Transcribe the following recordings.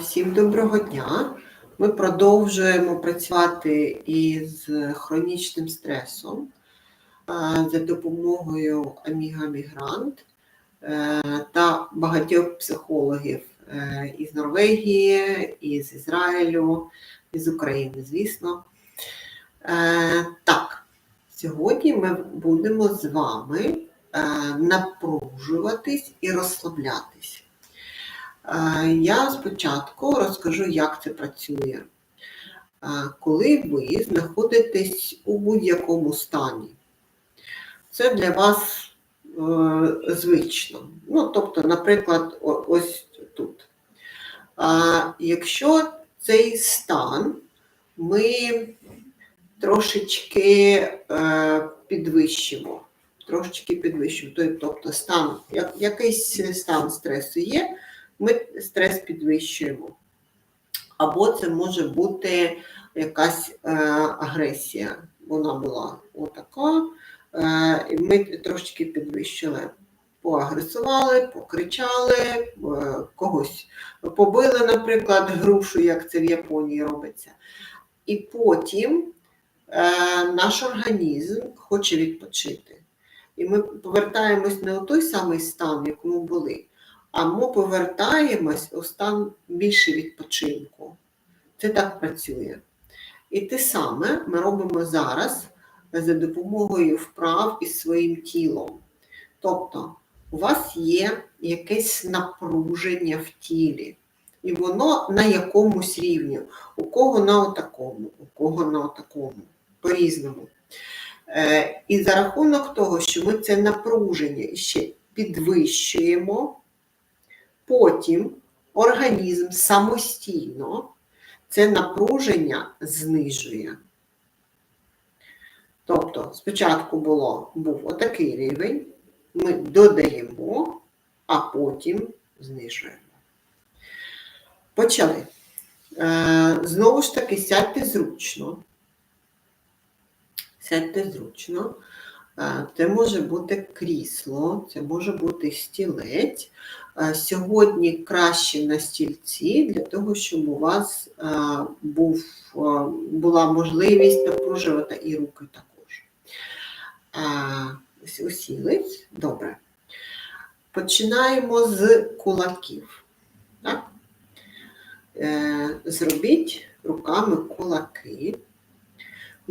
Всім доброго дня. Ми продовжуємо працювати із хронічним стресом за допомогою Аміга Мігрант е, та багатьох психологів е, із Норвегії, із Ізраїлю, із України, звісно. Е, Так, сьогодні ми будемо з вами напружуватись і розслаблятись. Е, Я спочатку розкажу, як це працює. Е, Коли ви знаходитесь у будь-якому стані, це для вас е, звично. Ну, тобто, наприклад, ось тут. Якщо цей стан ми трошечки підвищимо, трошечки підвищимо, тобто стан, якийсь стан стресу є, ми стрес підвищуємо. Або це може бути якась е, агресія. Вона була отака, е, і ми трошки підвищили. Поагресували, покричали, е, когось побили, наприклад, грушу, як це в Японії робиться. І потім е, наш організм хоче відпочити. І ми повертаємось не у той самий стан, в якому були, а ми повертаємось у стан більше відпочинку. Це так працює. І те саме ми робимо зараз за допомогою вправ із своїм тілом. Тобто, у вас є якесь напруження в тілі, і воно на якомусь рівні. У кого на отакому, у кого на отакому, по-різному. Е, і за рахунок того, що ми це напруження ще підвищуємо, потім організм самостійно це напруження знижує. Тобто, спочатку було, був отакий рівень, ми додаємо, а потім знижуємо. Почали. Е, знову ж таки, сядьте зручно. Сядьте зручно. Це може бути крісло, це може бути стілець. Сьогодні краще на стільці для того, щоб у вас був, була можливість напружувати і руки також. Ось. Добре. Починаємо з кулаків. Так? Е, Зробіть руками кулаки.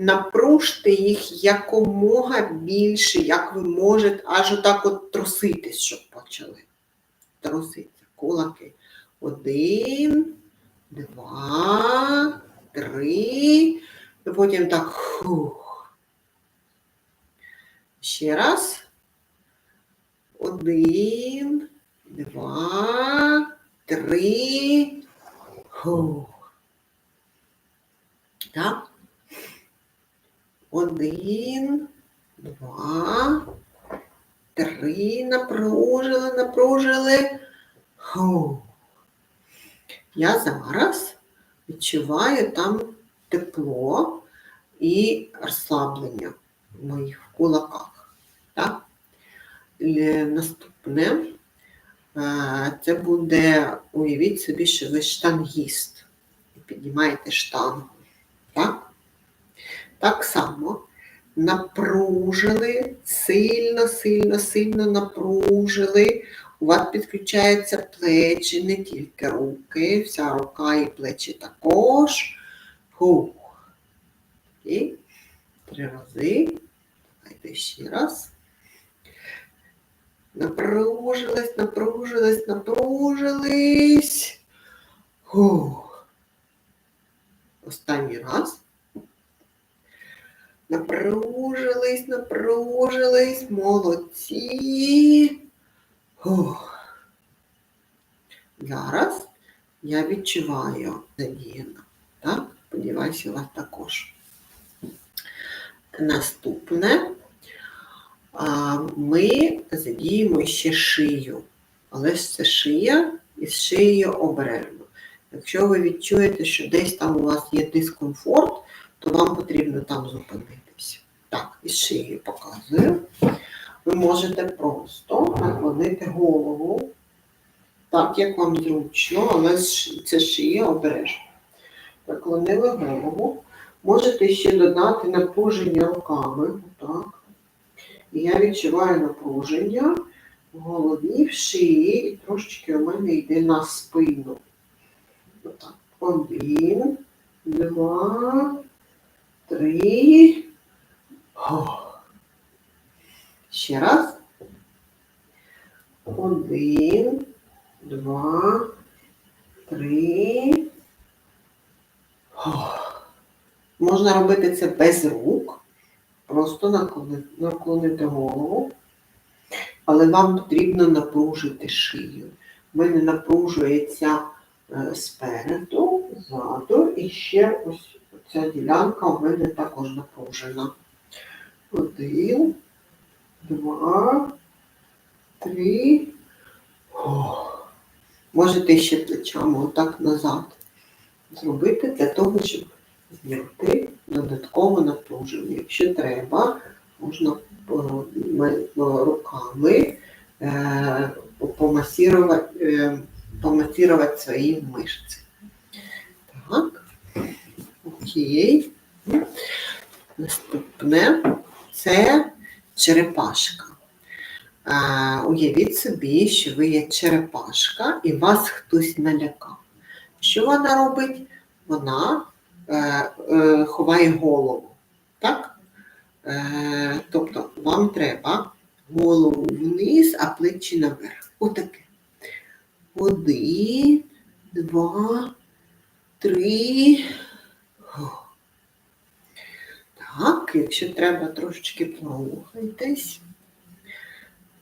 Напружте їх якомога більше, як ви можете, аж отак от труситись, щоб почали. Труситься. Кулаки. Один, два, три. І потім так. Хух. Ще раз. Один, два, три. Хух. Так. Один, два, три. Напружили, напружили. Фу. Я зараз відчуваю там тепло і розслаблення в моїх кулаках. Так? Наступне е, це буде, уявіть собі, що ви штангіст і піднімаєте штангу. Так? Так само напружили, сильно, сильно, сильно напружили. У вас підключаються плечі, не тільки руки, вся рука і плечі також. Фух. І три рази. Давайте ще раз. Напружились, напружились, напружились. Фух. Останній раз. Напружились, напружились, молодці. Фух. Зараз я відчуваю задіяно. Так? Сподіваюся, у вас також. Наступне ми задіємо ще шию. Але ж це шия і з шиєю обережно. Якщо ви відчуєте, що десь там у вас є дискомфорт, то вам потрібно там зупинитися. Так, із шиєю показую. Ви можете просто наклонити голову Так, як вам зручно, але це шия обережно. Наклонили голову. Можете ще додати напруження руками. Отак. І я відчуваю напруження в голові, в шиї, і трошечки у мене йде на спину. Отак. Один, два, три. Ще раз. Один, два, три. Можна робити це без рук. Просто наклони- наклонити голову. Але вам потрібно напружити шию. В мене напружується е, спереду, ззаду, і ще ось ця ділянка у мене також напружена. Один, два, три. Можете ще плечами отак назад зробити для того, щоб зняти додаткове напруження. Якщо треба, можна руками е, помасувати, е, свої мишці. Так. Окей. Наступне це черепашка. Уявіть собі, що ви є черепашка і вас хтось налякав. Що вона робить? Вона е, е, ховає голову. Так? Е, тобто вам треба голову вниз, а плечі наверх. Отаке. Один, два, три. О. Так, якщо треба, трошечки порухайтесь.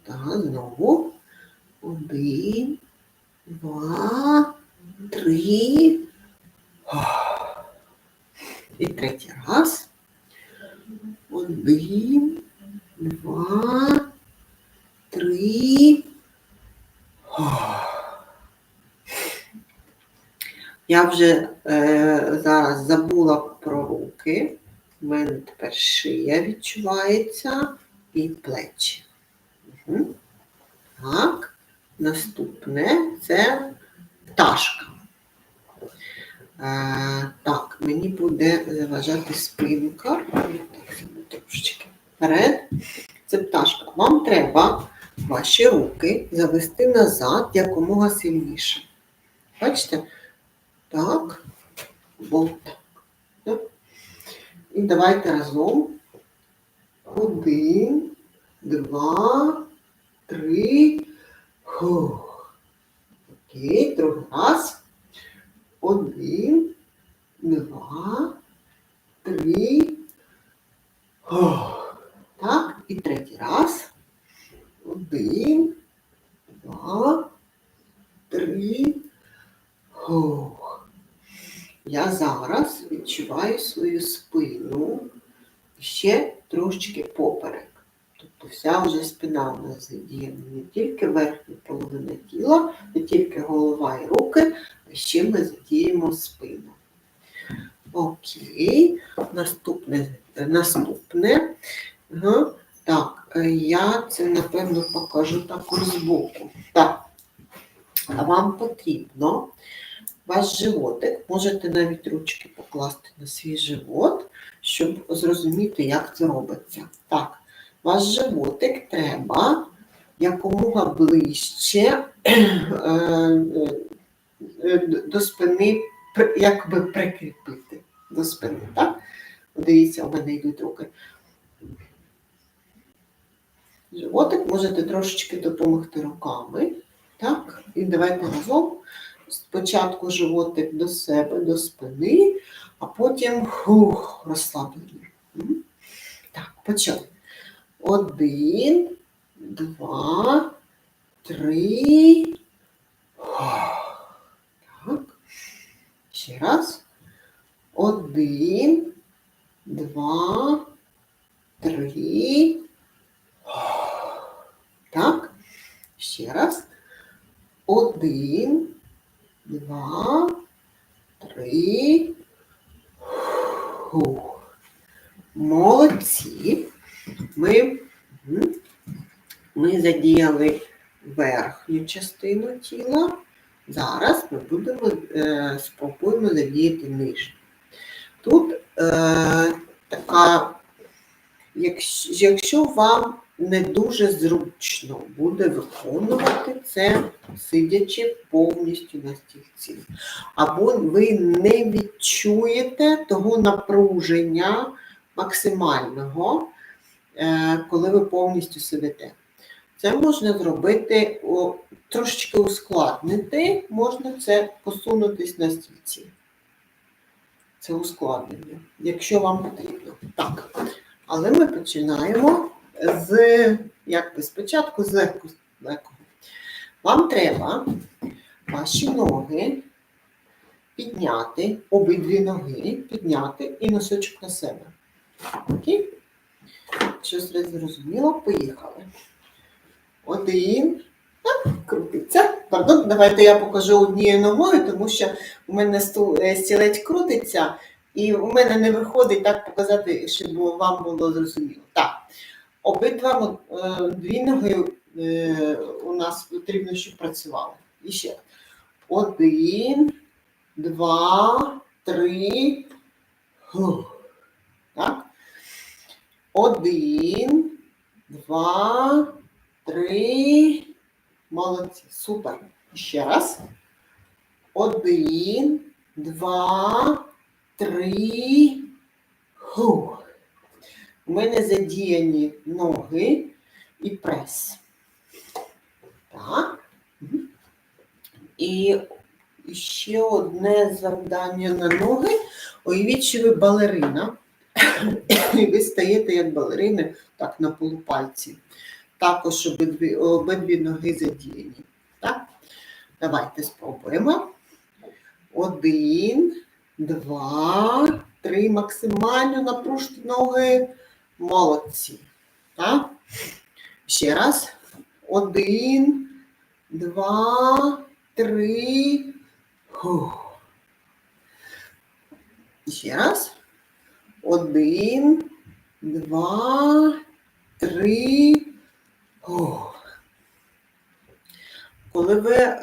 Так, знову. Один, два, три. І третій раз. Один, два, три. Я вже е, зараз забула про руки. У мене тепер шия відчувається і плечі. Угу. Так, наступне це пташка. Е, так, мені буде заважати спинка. Трошечки вперед. Це пташка. Вам треба ваші руки завести назад якомога сильніше. Бачите? Так. Бо так. Так. І давайте разом. Один, два, три. Фух. Окей, другий раз. Один, два, три. Фух. Так, і третій раз. Один, два, три. Фух. Я зараз відчуваю свою спину ще трошечки поперек. Тобто вся вже у нас задіяна не тільки верхня половина тіла, не тільки голова і руки, а ще ми задіємо спину. Окей, наступне. наступне. Ага. Так, я це напевно покажу також збоку. Так, вам потрібно ваш животик, можете навіть ручки покласти на свій живот, щоб зрозуміти, як це робиться. Так, ваш животик треба якомога ближче е, е, до спини, якби прикріпити до спини. Так? Дивіться, у мене йдуть руки. Животик можете трошечки допомогти руками. Так, і давайте разом. Спочатку животик до себе, до спини, а потім хух, розслаблення. Так, почали. Один, два, три. Так. Ще раз. Один, два, три. Так. Ще раз. Один, два, три. Молодці. Ми, ми задіяли верхню частину тіла. Зараз ми будемо е, спробуємо задіяти нижню. Тут е, така, якщо, якщо вам не дуже зручно буде виконувати це, сидячи повністю на стільці, або ви не відчуєте того напруження максимального, коли ви повністю сидите. Це можна зробити трошечки ускладнити, можна це посунутись на стільці. Це ускладнення, якщо вам потрібно. Так. Але ми починаємо з, як би спочатку, з легко- легкого. Вам треба ваші ноги підняти, обидві ноги підняти і носочок на себе. Окей? Щось зрозуміло, поїхали. Один. Так, крутиться. Пардон, давайте я покажу однією ногою, тому що у мене е, стілець крутиться, і у мене не виходить так показати, щоб вам було зрозуміло. Так, обидва е, дві ноги е, у нас потрібно, щоб працювали. І ще. Один, два, три. Так. Один, два, три. Молодці. Супер. Ще раз. Один, два, три. Фух. У мене задіяні ноги і прес. Так. І ще одне завдання на ноги. Уявіть, що ви балерина. І ви стаєте як балерини так на полупальці. Також обидві, обидві ноги задіяні. Так? Давайте спробуємо. Один, два, три. Максимально напружте ноги. Молодці. Так? Ще раз. Один, два, три. Фух. Ще раз. Один, два, три. Фух. Коли ви е,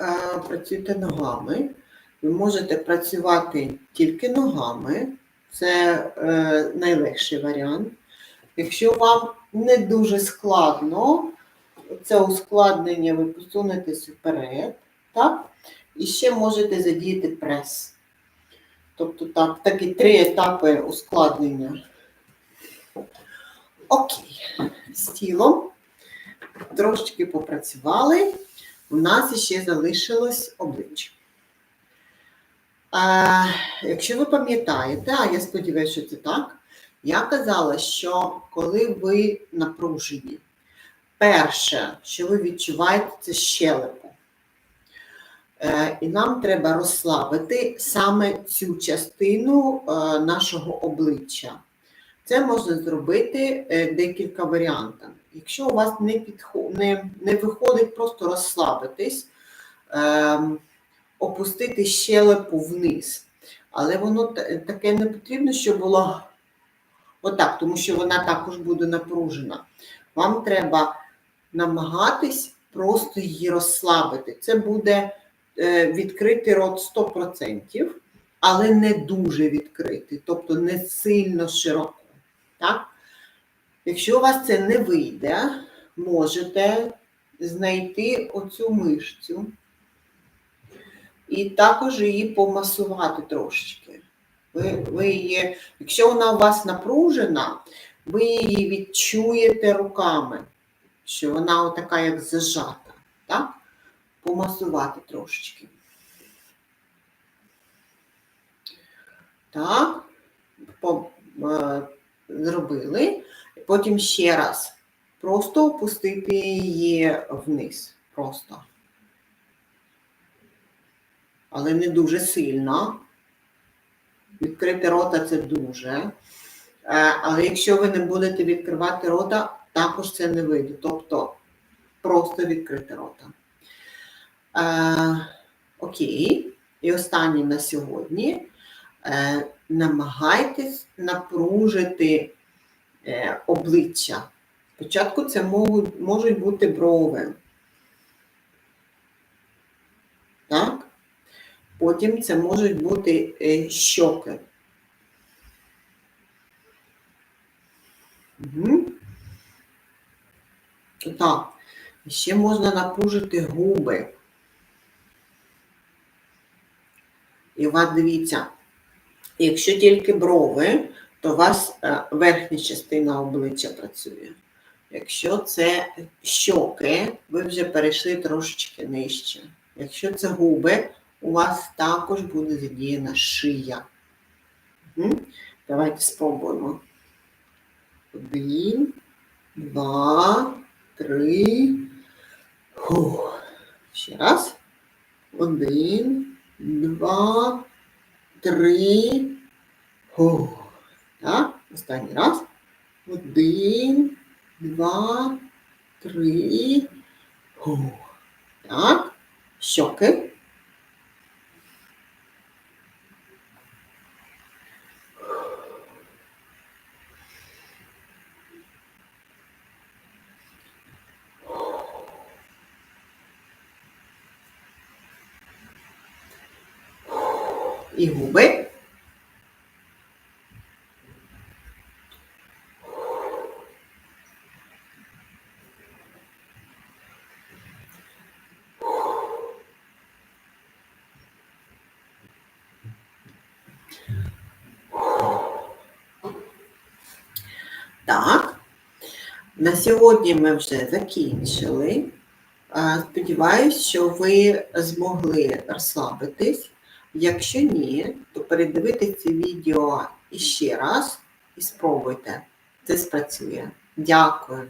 працюєте ногами, ви можете працювати тільки ногами. Це е, найлегший варіант. Якщо вам не дуже складно, це ускладнення ви посунетесь вперед, так? І ще можете задіяти прес. Тобто так, такі три етапи ускладнення. Окей. З тілом трошечки попрацювали. У нас ще залишилось обличчя. А, якщо ви пам'ятаєте, а я сподіваюся, що це так, я казала, що коли ви напружені, перше, що ви відчуваєте, це щелепу. Е, І нам треба розслабити саме цю частину е, нашого обличчя. Це можна зробити е, декілька варіантів. Якщо у вас не, підхо... не, не виходить просто розслабитись, ем, опустити щелепу вниз. Але воно таке не потрібно, щоб було отак, тому що вона також буде напружена. Вам треба намагатись просто її розслабити. Це буде е, відкритий рот 100%, але не дуже відкритий, тобто не сильно широко. Так? Якщо у вас це не вийде, можете знайти оцю мишцю і також її помасувати трошечки. Ви, ви її, якщо вона у вас напружена, ви її відчуєте руками, що вона така як зажата. Так? Помасувати трошечки. Так, е, зробили. Потім ще раз. Просто опустити її вниз. Просто. Але не дуже сильно. Відкрити рота це дуже. Е, Але якщо ви не будете відкривати рота, також це не вийде. Тобто просто відкрити рота. Е, Окей, і останні на сьогодні. Е, Намагайтесь напружити е, обличчя. Спочатку це можуть, можуть бути брови. Так? Потім це можуть бути е, щоки. Угу. Так, ще можна напружити губи. І у вас дивіться, якщо тільки брови, то у вас е, верхня частина обличчя працює. Якщо це щоки, ви вже перейшли трошечки нижче. Якщо це губи, у вас також буде задіяна шия. Мгм. Давайте спробуємо. Один, два, три. Фух. Ще раз. Один, два, три. Фух. Так, останній раз. Один, два, три. Фух. Так. Щоки. І губи. Так, на сьогодні ми вже закінчили. Сподіваюсь, що ви змогли розслабитись. Якщо ні, то передивити це відео іще раз і спробуйте. Це спрацює. Дякую.